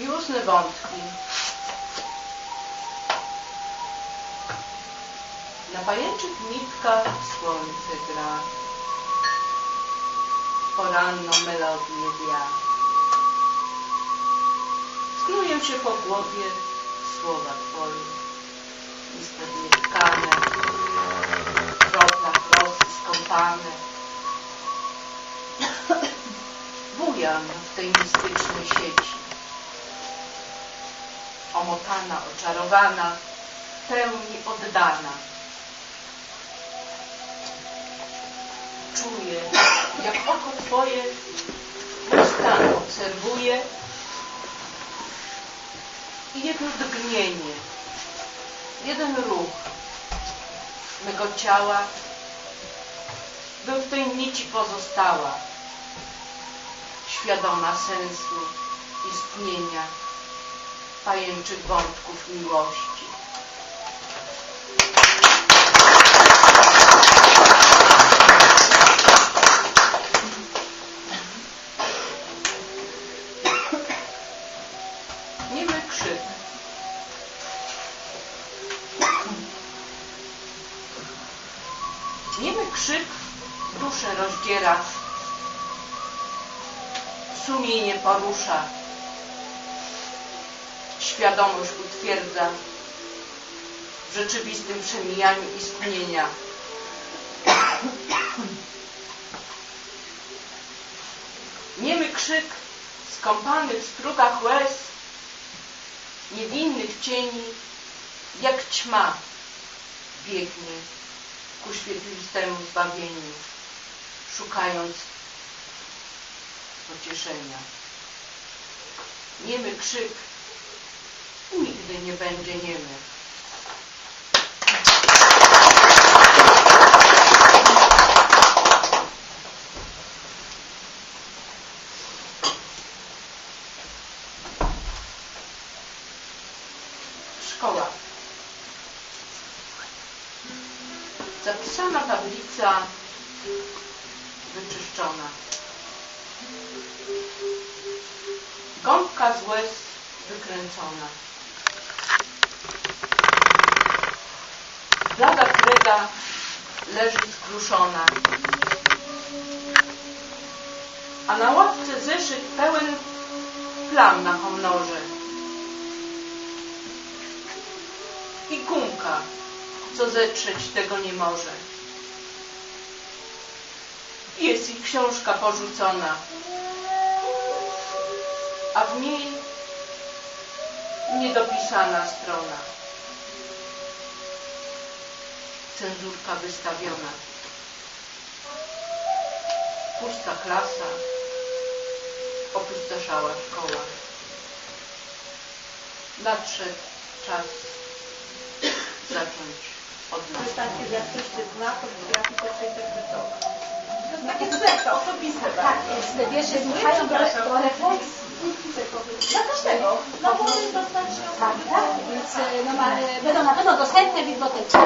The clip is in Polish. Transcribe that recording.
Miłosne wątki. Na pajęczych nitkach słońce gra. Poranną melodię wiatr. Snują się po głowie słowa Twoje. Niestety tkane, w kroplach rosy skąpane. Bujam w tej mistycznej sieci. Omotana, oczarowana, pełni oddana. Czuję, jak oko Twoje mój stan obserwuje i jedno drgnienie, jeden ruch mego ciała był w tej nici pozostała, świadoma sensu istnienia pajęczych wątków miłości. Niemy krzyk. Niemy krzyk duszę rozdziera, sumienie porusza, świadomość utwierdza w rzeczywistym przemijaniu istnienia. Niemy krzyk skąpany w strugach łez, niewinnych cieni, jak ćma biegnie ku świetlistemu zbawieniu, szukając pocieszenia. Niemy krzyk nigdy nie będzie niemy. Szkoła. Zapisana tablica wyczyszczona. Gąbka z łez wykręcona. Blada kreda leży skruszona. A na ławce zeszyt pełen plam na honorze. I gumka, co zetrzeć tego nie może. Jest ich książka porzucona, a w niej niedopisana strona. Cenzurka wystawiona. Pusta klasa, opustoszała szkoła. Nadszedł czas zacząć od jest nowa. takie, jak ktoś cię zna, to interpretować. To jest takie serce, osobiste Tak, jest, wiersze zmuszają do, do refleksji. Dla każdego. No bo dostać się Tak, tak, no, ma, e, będą na pewno dostępne w bibliotece.